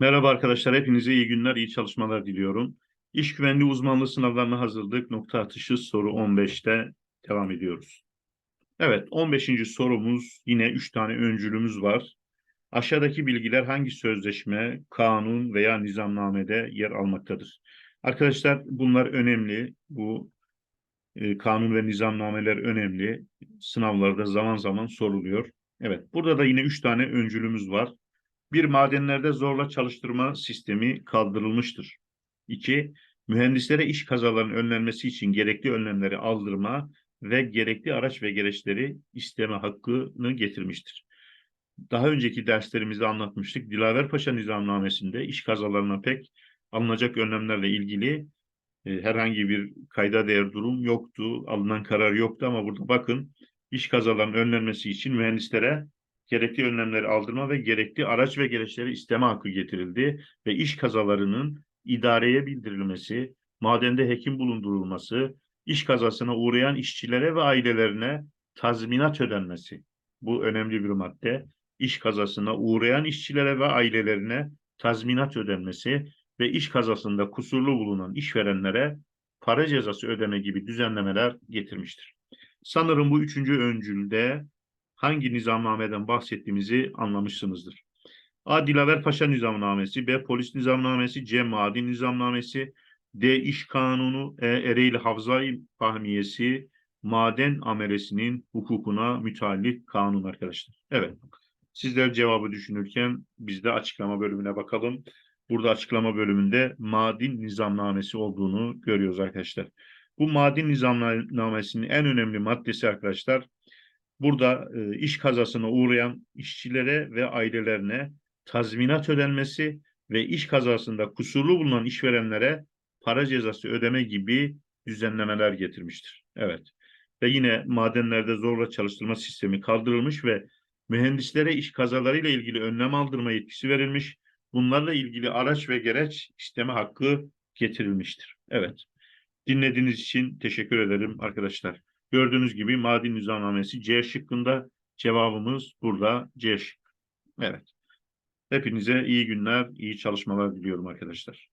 Merhaba arkadaşlar, hepinize iyi günler, iyi çalışmalar diliyorum. İş güvenliği uzmanlığı sınavlarına hazırlık nokta atışı soru 15'te devam ediyoruz. Evet, 15. sorumuz yine 3 tane öncülümüz var. Aşağıdaki bilgiler hangi sözleşme, kanun veya nizamnamede yer almaktadır? Arkadaşlar bunlar önemli. Bu e, kanun ve nizamnameler önemli. Sınavlarda zaman zaman soruluyor. Evet, burada da yine 3 tane öncülümüz var. Bir madenlerde zorla çalıştırma sistemi kaldırılmıştır. İki, mühendislere iş kazalarının önlenmesi için gerekli önlemleri aldırma ve gerekli araç ve gereçleri isteme hakkını getirmiştir. Daha önceki derslerimizde anlatmıştık. Dilaver Paşa Nizamnamesi'nde iş kazalarına pek alınacak önlemlerle ilgili e, herhangi bir kayda değer durum yoktu. Alınan karar yoktu ama burada bakın iş kazalarının önlenmesi için mühendislere gerekli önlemleri aldırma ve gerekli araç ve gereçleri isteme hakkı getirildi ve iş kazalarının idareye bildirilmesi, madende hekim bulundurulması, iş kazasına uğrayan işçilere ve ailelerine tazminat ödenmesi. Bu önemli bir madde. İş kazasına uğrayan işçilere ve ailelerine tazminat ödenmesi ve iş kazasında kusurlu bulunan işverenlere para cezası ödeme gibi düzenlemeler getirmiştir. Sanırım bu üçüncü öncülde hangi nizamnameden bahsettiğimizi anlamışsınızdır. A. Dilaver Paşa Nizamnamesi, B. Polis Nizamnamesi, C. Maden Nizamnamesi, D. İş Kanunu, E. Ereğli Havzai Fahmiyesi, Maden Amelesi'nin hukukuna müteallik kanun arkadaşlar. Evet. Sizler cevabı düşünürken biz de açıklama bölümüne bakalım. Burada açıklama bölümünde Maden Nizamnamesi olduğunu görüyoruz arkadaşlar. Bu Maden Nizamnamesi'nin en önemli maddesi arkadaşlar burada e, iş kazasına uğrayan işçilere ve ailelerine tazminat ödenmesi ve iş kazasında kusurlu bulunan işverenlere para cezası ödeme gibi düzenlemeler getirmiştir. Evet. Ve yine madenlerde zorla çalıştırma sistemi kaldırılmış ve mühendislere iş kazalarıyla ilgili önlem aldırma yetkisi verilmiş. Bunlarla ilgili araç ve gereç isteme hakkı getirilmiştir. Evet. Dinlediğiniz için teşekkür ederim arkadaşlar. Gördüğünüz gibi maden nizamnamesi C şıkkında cevabımız burada C şık. Evet. Hepinize iyi günler, iyi çalışmalar diliyorum arkadaşlar.